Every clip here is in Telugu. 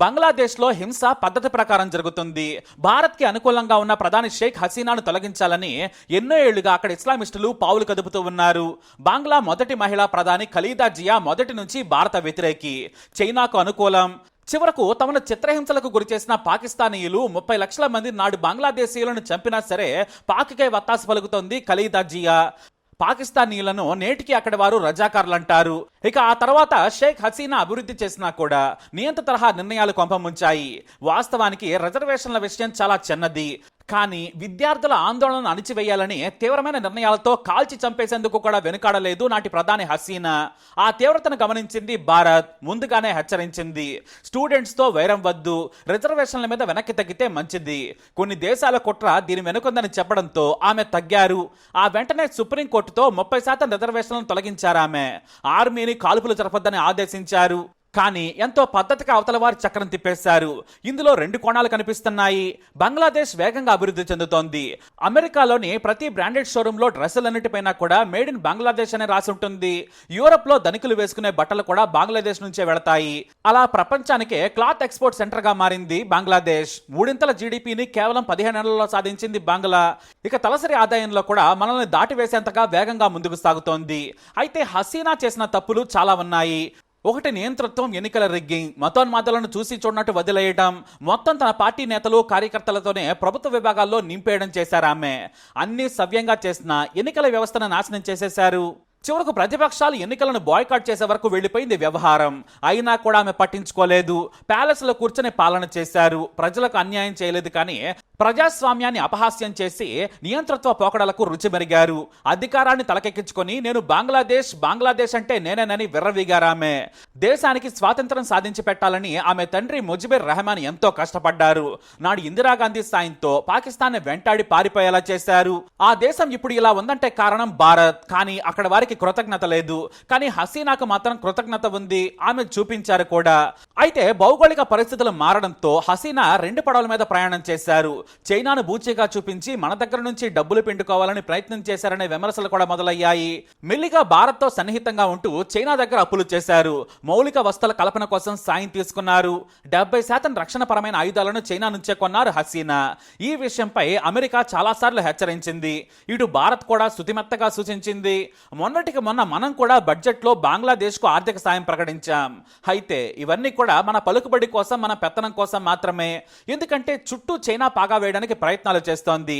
బంగ్లాదేశ్లో హింస పద్ధతి ప్రకారం జరుగుతుంది. భారత్కి అనుకూలంగా ఉన్న ప్రధాని షేక్ హసీనాను తొలగించాలని ఎన్నో ఏళ్ళుగా అక్కడ ఇస్లామిస్టులు పావులు కదుపుతూ ఉన్నారు. బంగ్లా మొదటి మహిళా ప్రధాని ఖలీదా జియా మొదటి నుంచి భారత వ్యతిరేకి. చైనాకు అనుకూలం. చివరకు తమను చిత్రహింసలకు గురి చేసిన పాకిస్తానీయులు ముప్పై లక్షల మంది నాడు బంగ్లాదేశీయులను చంపినా సరే పాక్కే వత్తాసు పలుకుతోంది ఖలీదా జియా. పాకిస్తానీలను నేటికి అక్కడ వారు రజాకార్లు అంటారు ఇక ఆ తర్వాత షేక్ హసీనా అభివృద్ధి చేసినా కూడా నియంత తరహా నిర్ణయాలు కొంపముంచాయి. వాస్తవానికి రిజర్వేషన్ల విషయం చాలా చిన్నది. కానీ విద్యార్థుల ఆందోళనను అణిచివేయాలని తీవ్రమైన నిర్ణయాలతో కాల్చి చంపేసేందుకు కూడా వెనుకాడలేదు నాటి ప్రధాని హసీనా. ఆ తీవ్రతను గమనించింది భారత్ ముందుగానే హెచ్చరించింది. స్టూడెంట్స్తో వైరం వద్దు రిజర్వేషన్ల మీద వెనక్కి తగ్గితే మంచిది. కొన్ని దేశాల కుట్ర దీని వెనుకుందని చెప్పడంతో ఆమె తగ్గారు. ఆ వెంటనే సుప్రీంకోర్టుతో ముప్పై శాతం రిజర్వేషన్లను తొలగించారు ఆమె ఆర్మీని కాల్పులు జరపద్దని ఆదేశించారు. కానీ ఎంతో పద్ధతిగా అవతల వారి చక్రం తిప్పేశారు. ఇందులో రెండు కోణాలు కనిపిస్తున్నాయి. బంగ్లాదేశ్ వేగంగా అభివృద్ధి చెందుతోంది. అమెరికాలోని ప్రతి బ్రాండెడ్ షోరూంలో డ్రెస్సులన్నిటిపైన కూడా మేడ్ ఇన్ బంగ్లాదేశ్ అనే రాసి ఉంటుంది. యూరోప్లో ధనికులు వేసుకునే బట్టలు కూడా బంగ్లాదేశ్ నుంచే వెళతాయి. అలా ప్రపంచానికే క్లాత్ ఎక్స్పోర్ట్ సెంటర్గా మారింది బంగ్లాదేశ్. మూడింతల జీడిపిని కేవలం పదిహేను నెలల్లో సాధించింది బంగ్లా. ఇక తలసరి ఆదాయంలో కూడా మనల్ని దాటివేసేంతగా వేగంగా ముందుకు సాగుతోంది. అయితే హసీనా చేసిన తప్పులు చాలా ఉన్నాయి. ఒకటి నియంతృత్వం ఎన్నికల రిగ్గింగ్ మతోన్మాదాలను చూసి చూడనట్టు వదిలేయటం మొత్తం తన పార్టీ నేతలు కార్యకర్తలతోనే ప్రభుత్వ విభాగాల్లో నింపేయడం చేశారు ఆమె. అన్ని సవ్యంగా చేసిన ఎన్నికల వ్యవస్థను నాశనం చేసేశారు. చివరకు ప్రతిపక్షాలు ఎన్నికలను బాయ్కాట్ చేసే వరకు వెళ్ళిపోయింది వ్యవహారం. అయినా కూడా ఆమె పట్టించుకోలేదు. ప్యాలెస్లో కూర్చొని పాలన చేశారు. ప్రజలకు అన్యాయం చేయలేదు కానీ ప్రజాస్వామ్యాన్ని అపహాస్యం చేసి నియంతృత్వ పోకడలకు రుచి మెరిగారు. అధికారాన్ని తలకెక్కించుకొని నేను బంగ్లాదేశ్ బంగ్లాదేశ్ అంటే నేనేనని విర్రవీగారామె. దేశానికి స్వాతంత్రం సాధించి పెట్టాలని ఆమె తండ్రి ముజిబిర్ రెహమాన్ ఎంతో కష్టపడ్డారు. నాడు ఇందిరాగాంధీ సాయంతో పాకిస్తాన్ వెంటాడి పారిపోయేలా చేశారు. ఆ దేశం ఇప్పుడు ఇలా ఉందంటే కారణం భారత్. కానీ అక్కడ వారికి కృతజ్ఞత లేదు. కానీ హసీనాకు మాత్రం కృతజ్ఞత ఉంది. ఆమె చూపించారు కూడా. అయితే భౌగోళిక పరిస్థితులు మారడంతో హసీనా రెండు పడవల మీద ప్రయాణం చేశారు. చైనాను బూచిగా చూపించి మన దగ్గర నుంచి డబ్బులు పిండుకోవాలని ప్రయత్నం చేశారనే విమర్శలు కూడా మొదలయ్యాయి. మెల్లిగా భారత్తో సన్నిహితంగా ఉంటూ చైనా దగ్గర అప్పులు చేశారు. మౌలిక వస్తుల కల్పన కోసం సాయం తీసుకున్నారు. డెబ్బై శాతం రక్షణ పరమైన ఆయుధాలను చైనా నుంచే కొన్నారు హసీనా. ఈ విషయంపై అమెరికా చాలాసార్లు హెచ్చరించింది. ఇటు భారత్ కూడా శుతిమెత్తగా సూచించింది. మొన్నటికి మొన్న మనం కూడా బడ్జెట్లో బంగ్లాదేశ్కు ఆర్థిక సాయం ప్రకటించాం. అయితే ఇవన్నీ కూడా మన పలుకుబడి కోసం మన పెత్తనం కోసం మాత్రమే. ఎందుకంటే చుట్టూ చైనా పాగా వేయడానికి ప్రయత్నాలు చేస్తోంది.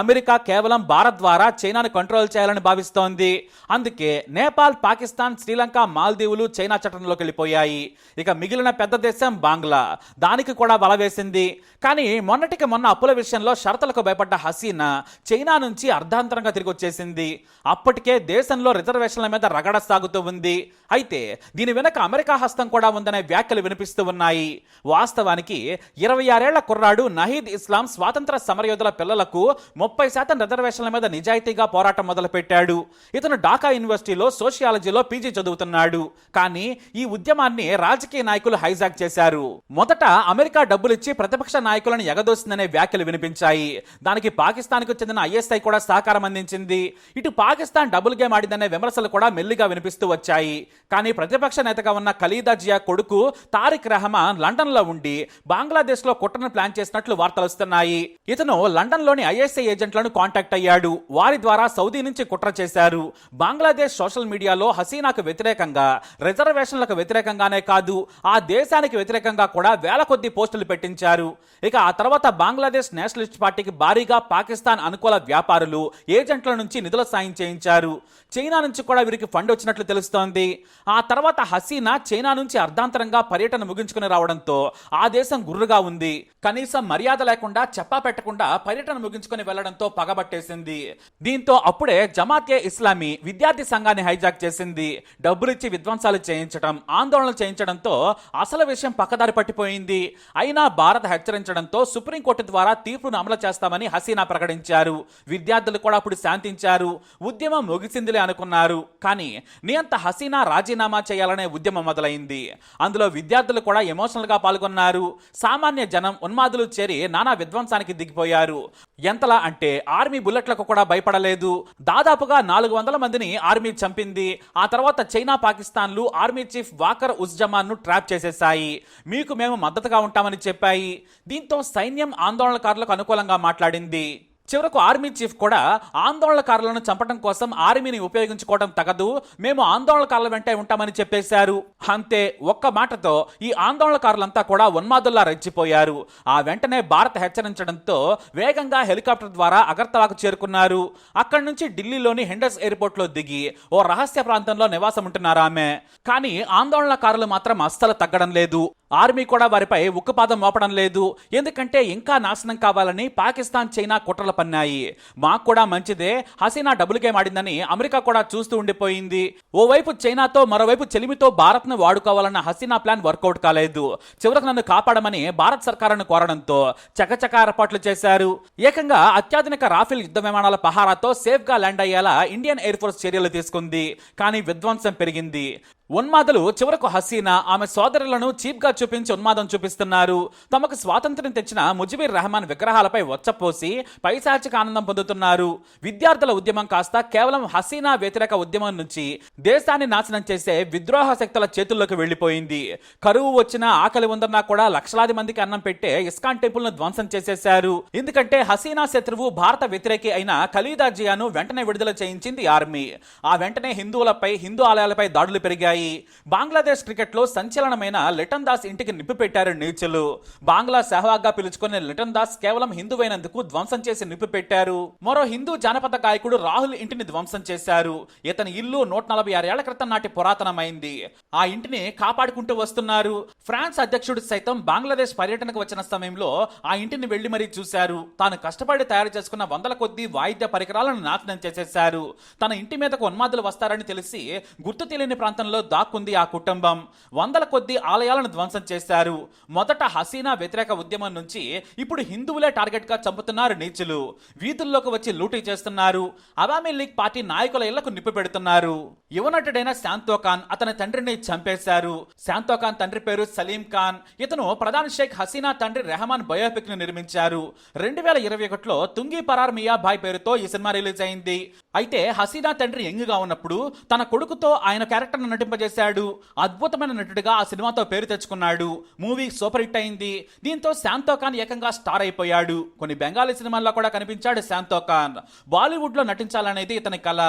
అమెరికా కేవలం భారత్ ద్వారా చైనాను కంట్రోల్ చేయాలని భావిస్తోంది. అందుకే నేపాల్ పాకిస్తాన్ శ్రీలంక మాల్దీవులు చైనా చట్టంలోకి వెళ్ళిపోయాయి. ఇక మిగిలిన పెద్ద దేశం బంగ్లా. దానికి కూడా బల వేసింది. కానీ మొన్నటికి మొన్న అప్పుల విషయంలో షరతులకు భయపడ్డ హసీనా చైనా నుంచి అర్ధాంతరంగా తిరిగి వచ్చేసింది. అప్పటికే దేశంలో రిజర్వేషన్ల మీద రగడ సాగుతూ ఉంది. అయితే దీని వెనక అమెరికా హస్తం కూడా ఉందనే వ్యాఖ్యలు వినిపిస్తూ ఉన్నాయి. వాస్తవానికి ఇరవై ఆరేళ్ళ కుర్రాడు నహీద్ ఇస్లాం స్వాతంత్ర సమరయోధుల పిల్లలకు ముప్పై శాతం రిజర్వేషన్ల మీద నిజాయితీగా పోరాటం మొదలుపెట్టాడు. ఇతను ఢాకా యూనివర్సిటీలో సోషియాలజీలో పీజీ చదువుతున్నాడు. కానీ ఈ ఉద్యమాన్ని రాజకీయ నాయకులు హైజాక్ చేశారు. మొదట అమెరికా డబ్బులిచ్చి ప్రతిపక్ష నాయకులను ఎగదోసిందనే వ్యాఖ్యలు వినిపించాయి. దానికి పాకిస్తాన్కు చెందిన ఐఎస్ఐ కూడా సహకారం అందించింది. ఇటు పాకిస్తాన్ డబుల్ గేమ్ ఆడిందనే విమర్శలు కూడా మెల్లిగా వినిపిస్తూ వచ్చాయి. కానీ ప్రతిపక్ష నేతగా ఉన్న ఖలీదా జియా కొడుకు తారిక్ రెహమాన్ లండన్లో ఉండి బంగ్లాదేశ్లో కుట్రను ప్లాన్ చేసినట్లు వార్తలు వస్తున్నాయి. ఇతను లండన్లోని ఐఎస్ఐ ఏజెంట్లను కాంటాక్ట్ అయ్యాడు. వారి ద్వారా సౌదీ నుంచి కుట్ర చేశారు. బంగ్లాదేశ్ సోషల్ మీడియాలో హసీనాకు వ్యతిరేకంగా రిజర్వేషన్లకు వ్యతిరేకంగానే కాదు ఆ దేశానికి వ్యతిరేకంగా కూడా వేల కొద్ది పోస్టులు పెట్టించారు. ఇక ఆ తర్వాత బంగ్లాదేశ్ నేషనలిస్ట్ పార్టీకి భారీగా పాకిస్తాన్ అనుకూల వ్యాపారులు ఏజెంట్ల నుంచి నిధుల సాయం చేయించారు. చైనా నుంచి కూడా వీరికి ఫండ్ వచ్చినట్లు తెలుస్తోంది. ఆ తర్వాత హసీనా చైనా నుంచి అర్ధాంతరంగా పర్యటన ముగించుకుని రావడంతో ఆ దేశం గుర్రుగా ఉంది. కనీసం మర్యాద లేకుండా చెప్పా పెట్టకుండా పర్యటన ముగించుకొని వెళ్ళడంతో పగబట్టేసింది. దీంతో అప్పుడే జమాతే ఇస్లామీ విద్యార్థి సంఘాన్ని హైజాక్ చేసింది. డబ్బులిచ్చి విధ్వంసాలు చేయించడం ఆందోళనలు చేయించడంతో అసలు విషయం పక్కదారి పట్టిపోయింది. అయినా భారత్ హెచ్చరించడంతో సుప్రీంకోర్టు ద్వారా తీర్పును అమలు చేస్తామని హసీనా ప్రకటించారు. విద్యార్థులు కూడా అప్పుడు శాంతించారు. ఉద్యమం ముగిసిందిలే అనుకున్నారు. కానీ నియంత హసీనా రాజీనామా చేయాలనే ఉద్యమం మొదలైంది. అందులో విద్యార్థులు కూడా ఎమోషనల్గా పాల్గొన్నారు. సామాన్య జనం ఉన్మాదులు చేరి నానా విధ్వంసానికి దిగిపోయారు. ఎంతలా అంటే ఆర్మీ బుల్లెట్లకు కూడా భయపడలేదు. దాదాపుగా నాలుగు వందల మందిని ఆర్మీ చంపింది. ఆ తర్వాత చైనా పాకిస్తాన్లు ఆర్మీ చీఫ్ వాకర్ ఉజ్జమాన్ను ట్రాప్ చేసేశాయి. మీకు మేము మద్దతుగా ఉంటామని చెప్పాయి. దీంతో సైన్యం ఆందోళనకారులకు అనుకూలంగా మాట్లాడింది. చివరకు ఆర్మీ చీఫ్ కూడా ఆందోళనకారులను చంపడం కోసం ఆర్మీని ఉపయోగించుకోవడం తగదు. మేము ఆందోళనకారుల వెంటే ఉంటామని చెప్పేశారు. అంతే ఒక్క మాటతో ఈ ఆందోళనకారులంతా కూడా ఉన్మాదుల్లా రెచ్చిపోయారు. ఆ వెంటనే భారత్ హెచ్చరించడంతో వేగంగా హెలికాప్టర్ ద్వారా అగర్తలాకు చేరుకున్నారు. అక్కడి నుంచి ఢిల్లీలోని హెండర్స్ ఎయిర్పోర్ట్లో దిగి ఓ రహస్య ప్రాంతంలో నివాసం ఉంటున్నారు ఆమె. కానీ ఆందోళనకారులు మాత్రం అస్సలు తగ్గడం లేదు. ఆర్మీ కూడా వారిపై ఉక్కుపాదం మోపడం లేదు. ఎందుకంటే ఇంకా నాశనం కావాలని పాకిస్తాన్ చైనా కుట్రలు పన్నాయి. మాకు కూడా మంచిదే. హసీనా డబుల్ గేమ్ ఆడిందని అమెరికా కూడా చూస్తూ ఉండిపోయింది. ఓవైపు చైనాతో మరోవైపు చెలిమితో భారత్ను వాడుకోవాలన్న హసీనా ప్లాన్ వర్కౌట్ కాలేదు. చివరకు నన్ను కాపాడమని భారత్ సర్కారును కోరడంతో చకచక ఏర్పాట్లు చేశారు. ఏకంగా అత్యాధునిక రాఫెల్ యుద్ధ విమానాల పహారాతో సేఫ్గా ల్యాండ్ అయ్యేలా ఇండియన్ ఎయిర్ ఫోర్స్ చర్యలు తీసుకుంది. కానీ విధ్వంసం పెరిగింది. ఉన్మాదులు చివరకు హసీనా ఆమె సోదరులను చీప్గా చూపించి ఉన్మాదం చూపిస్తున్నారు. తమకు స్వాతంత్ర్యం తెచ్చిన ముజిబీర్ రెహమాన్ విగ్రహాలపై వచ్చపోసి పైశాచిక ఆనందం పొందుతున్నారు. విద్యార్థుల ఉద్యమం కాస్త కేవలం హసీనా వ్యతిరేక ఉద్యమం నుంచి దేశాన్ని నాశనం చేసే విద్రోహ శక్తుల చేతుల్లోకి వెళ్ళిపోయింది కరువు వచ్చినా ఆకలి ఉందన్నా కూడా లక్షలాది మందికి అన్నం పెట్టే ఇస్కాన్ టెంపుల్ను ధ్వంసం చేసేశారు. ఎందుకంటే హసీనా శత్రువు భారత వ్యతిరేకి అయిన ఖలీదా జియాను వెంటనే విడుదల చేయించింది ఆర్మీ. ఆ వెంటనే హిందువులపై హిందూ ఆలయాలపై దాడులు పెరిగాయి. బంగ్లాదేశ్ క్రికెట్లో సంచలనమైన లిటన్ దాస్ ఇంటికి నిప్పు పెట్టారు నీచులు. బంగ్లా సెహవాగ్గా పిలుచుకునే లిటన్ దాస్ కేవలం హిందువైనందుకు ధ్వంసం చేసి నిప్పు పెట్టారు మరో హిందూ జానపద గాయకుడు రాహుల్ ఇంటిని ధ్వంసం చేశారు. ఇతని ఇల్లు నూట నలభై ఆరేళ్ళ క్రితం నాటి పురాతనమైంది. ఆ ఇంటిని కాపాడుకుంటూ వస్తున్నారు. ఫ్రాన్స్ అధ్యక్షుడు సైతం బంగ్లాదేశ్ పర్యటనకు వచ్చిన సమయంలో ఆ ఇంటిని వెళ్ళి మరీ చూశారు. తాను కష్టపడి తయారు చేసుకున్న వందల కొద్ది వాయిద్య పరికరాలను నాశనం చేసేశారు. తన ఇంటి మీదకు ఉన్మాదులు వస్తారని తెలిసి గుర్తు తెలియని ప్రాంతంలో దాక్కుంది ఆ కుటుంబం. వందల కొద్ది ఆలయాలను ధ్వంసం చేశారు. మొదట హసీనా వ్యతిరేక ఉద్యమం నుంచి ఇప్పుడు హిందువులే టార్గెట్గా చంపుతున్నారు నీచులు. వీధుల్లోకి వచ్చి లూటీ చేస్తున్నారు. అవామీ లీగ్ పార్టీ నాయకుల ఇళ్ళకు నిప్పు పెడుతున్నారు. యువనటుడైన శాంతో ఖాన్ అతని తండ్రిని చంపేశారు. శాంతో ఖాన్ తండ్రి పేరు సలీం ఖాన్. ఇతను ప్రధాని షేక్ హసీనా తండ్రి రెహమాన్ బయోపిక్ను నిర్మించారు. రెండు వేల ఇరవై ఒకటిలో తుంగి పరార్ మియా భాయ్ పేరుతో ఈ సినిమా రిలీజ్ అయింది. అయితే హసీనా తండ్రి యంగ్గా ఉన్నప్పుడు తన కొడుకుతో ఆయన క్యారెక్టర్ను నటింపజేశాడు. అద్భుతమైన నటుడిగా ఆ సినిమాతో పేరు తెచ్చుకున్నాడు. మూవీ సూపర్ హిట్ అయింది. దీంతో శాంతో ఖాన్ ఏకంగా స్టార్ అయిపోయాడు. కొన్ని బెంగాలీ సినిమాల్లో కూడా కనిపించాడు శాంతో ఖాన్. బాలీవుడ్లో నటించాలనేది ఇతని కళ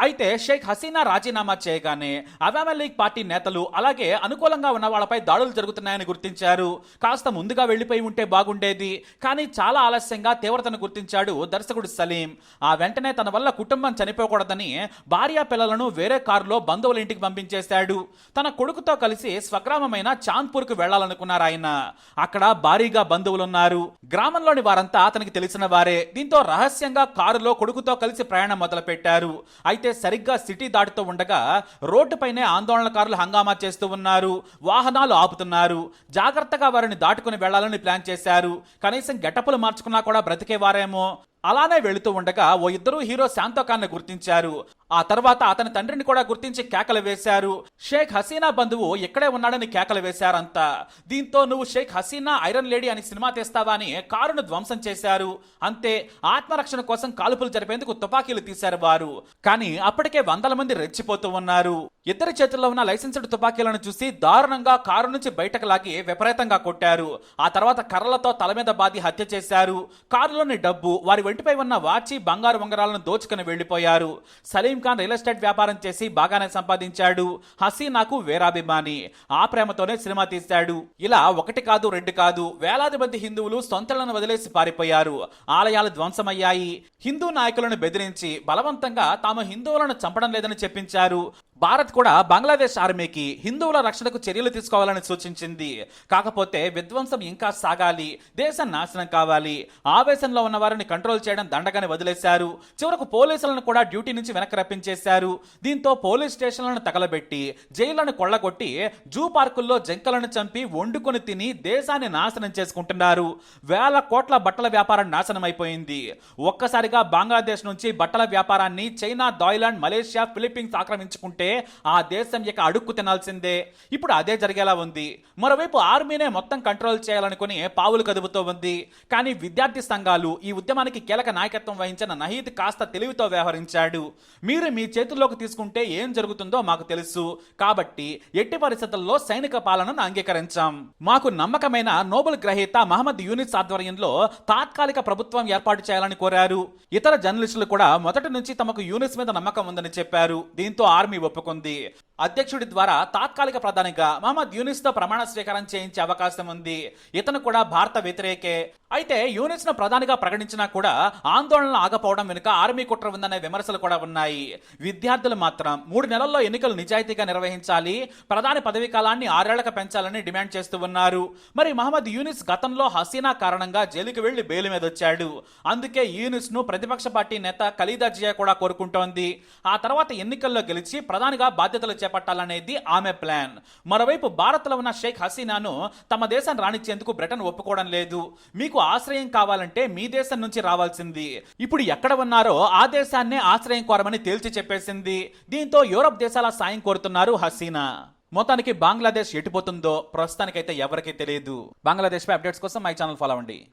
అయితే షేక్ హసీనా రాజీనామా చేయగానే అవామీ లీగ్ పార్టీ నేతలు అలాగే అనుకూలంగా ఉన్న వాళ్ళపై దాడులు జరుగుతున్నాయని గుర్తించారు. కాస్త ముందుగా వెళ్ళిపోయి ఉంటే బాగుండేది. కానీ చాలా ఆలస్యంగా తీవ్రతను గుర్తించాడు దర్శకుడు సలీం. ఆ వెంటనే తన వల్ల కుటుంబం చనిపోకూడదని భార్య పిల్లలను వేరే కారులో బంధువుల ఇంటికి పంపించేశాడు. తన కొడుకుతో కలిసి స్వగ్రామమైన చాంద్పూర్కు వెళ్ళాలనుకున్నారు ఆయన. అక్కడ భారీగా బంధువులున్నారు. గ్రామంలోని వారంతా అతనికి తెలిసిన వారే. దీంతో రహస్యంగా కారులో కొడుకుతో కలిసి ప్రయాణం మొదలుపెట్టారు. అయితే సరిగ్గా సిటీ దాటుతూ ఉండగా రోడ్డుపైనే ఆందోళనకారులు హంగామా చేస్తూ ఉన్నారు. వాహనాలు ఆపుతున్నారు. జాగ్రత్తగా వారిని దాటుకుని వెళ్ళాలని ప్లాన్ చేశారు. కనీసం గెటపులు మార్చుకున్నా కూడా బ్రతికేవారేమో. అలానే వెళుతూ ఉండగా ఓ ఇద్దరు హీరో శాంతోఖాన్ని గుర్తించారు. ఆ తర్వాత అతని తండ్రిని కూడా గుర్తించి కేకలు వేశారు. షేక్ హసీనా బంధువు ఇక్కడే ఉన్నాడని కేకలు వేశారంతా దీంతో నువ్వు షేక్ హసీనా ఐరన్ లేడీ అని సినిమా తీస్తావా అని కారును ధ్వంసం చేశారు. అంతే ఆత్మరక్షణ కోసం కాల్పులు జరిపేందుకు తుపాకీలు తీశారు వారు. కానీ అప్పటికే వందల మంది రెచ్చిపోతూ ఉన్నారు. ఇద్దరి చేతుల్లో ఉన్న లైసెన్స్డ్ తుపాకీలను చూసి దారుణంగా కారు నుంచి బయటకు లాగి విపరీతంగా కొట్టారు. ఆ తర్వాత కర్రలతో తల మీద బాది హత్య చేశారు. కారులోని డబ్బు వారి ఒంటిపై ఉన్న వాచి బంగారు ఉంగరాలను దోచుకుని వెళ్ళిపోయారు సలీం ఖాన్ రియల్ ఎస్టేట్ వ్యాపారం చేసి బాగానే సంపాదించాడు. హసీనాకు వేరాభిమాని. ఆ ప్రేమతోనే సినిమా తీశాడు. ఇలా ఒకటి కాదు రెండు కాదు. వేలాది మంది హిందువులు సొంతలను వదిలేసి పారిపోయారు. ఆలయాలు ధ్వంసమయ్యాయి. హిందూ నాయకులను బెదిరించి బలవంతంగా తాము హిందువులను చంపడం లేదని చెప్పించారు. భారత్ కూడా బంగ్లాదేశ్ ఆర్మీకి హిందువుల రక్షణకు చర్యలు తీసుకోవాలని సూచించింది. కాకపోతే విధ్వంసం ఇంకా సాగాలి దేశం నాశనం కావాలి. ఆవేశంలో ఉన్న వారిని కంట్రోల్ చేయడం దండగానే వదిలేశారు. చివరకు పోలీసులను కూడా డ్యూటీ నుంచి వెనక్కి రప్పించేశారు. దీంతో పోలీస్ స్టేషన్లను తగలబెట్టి జైళ్ళను కొల్లగొట్టి జూ పార్కుల్లో జంకలను చంపి వండుకొని తిని దేశాన్ని నాశనం చేసుకుంటున్నారు. వేల కోట్ల బట్టల వ్యాపారం నాశనం అయిపోయింది ఒక్కసారిగా బంగ్లాదేశ్ నుంచి బట్టల వ్యాపారాన్ని చైనా థాయిలాండ్ మలేషియా ఫిలిప్పీన్స్ ఆక్రమించుకుంటే ఆ దేశం ఇక అడుక్కు తినాల్సిందే. ఇప్పుడు అదే జరిగేలా ఉంది. మరోవైపు ఆర్మీనే మొత్తం కంట్రోల్ చేయాలనుకుని పావులు కదుపుతూ ఉంది. కానీ విద్యార్థి సంఘాలు ఈ ఉద్యమానికి కీలక నాయకత్వం వహించిన నహీద్ కాస్త తెలివితో వ్యవహరించాడు. మీరు మీ చేతుల్లోకి తీసుకుంటే ఏం జరుగుతుందో మాకు తెలుసు. కాబట్టి ఎట్టి పరిస్థితుల్లో సైనిక పాలనను అంగీకరించాం. మాకు నమ్మకమైన నోబెల్ గ్రహీత మహమ్మద్ యూనిస్ ఆధ్వర్యంలో తాత్కాలిక ప్రభుత్వం ఏర్పాటు చేయాలని కోరారు. ఇతర జర్నలిస్టులు కూడా మొదటి నుంచి తమకు యూనిస్ మీద నమ్మకం ఉందని చెప్పారు. దీంతో ఆర్మీ på kon అధ్యక్షుడి ద్వారా తాత్కాలిక ప్రధానిగా మహమ్మద్ యూనిస్తో ప్రమాణ స్వీకారం చేయించే అవకాశం ఉంది. ఇతను కూడా భారత వ్యతిరేకే. అయితే యూనిస్ను ప్రధానిగా ప్రకటించినా కూడా ఆందోళనలు ఆగపోవడం వెనుక ఆర్మీ కుట్ర ఉందనే విమర్శలు కూడా ఉన్నాయి. విద్యార్థులు మాత్రం మూడు నెలల్లో ఎన్నికలు నిజాయితీగా నిర్వహించాలి ప్రధాని పదవీ కాలాన్ని ఆరేళ్ళకు పెంచాలని డిమాండ్ చేస్తూ ఉన్నారు. మరి మహమ్మద్ యూనిస్ గతంలో హసీనా కారణంగా జైలుకి వెళ్ళి బెయిల్ మీద వచ్చాడు. అందుకే యూనిస్ను ప్రతిపక్ష పార్టీ నేత ఖలీదా జియా కూడా కోరుకుంటోంది. ఆ తర్వాత ఎన్నికల్లో గెలిచి ప్రధానిగా బాధ్యతలు చేపట్టాలనేది ఆమె ప్లాన్. మరోవైపు భారత్లో ఉన్న షేక్ హసీనాను తమ దేశం రానిచ్చేందుకు బ్రిటన్ ఒప్పుకోవడం లేదు. మీకు ఆశ్రయం కావాలంటే మీ దేశం నుంచి రావాల్సింది. ఇప్పుడు ఎక్కడ ఉన్నారో ఆ దేశాన్నే ఆశ్రయం కోరమని తేల్చి చెప్పేసింది. దీంతో యూరప్ దేశాల సాయం కోరుతున్నారు హసీనా. మొత్తానికి బంగ్లాదేశ్ ఎటుపోతుందో ప్రస్తుతానికైతే ఎవరికీ తెలియదు. బంగ్లాదేశ్ పై అప్డేట్స్ కోసం మై ఛానల్ ఫాలో అవ్వండి.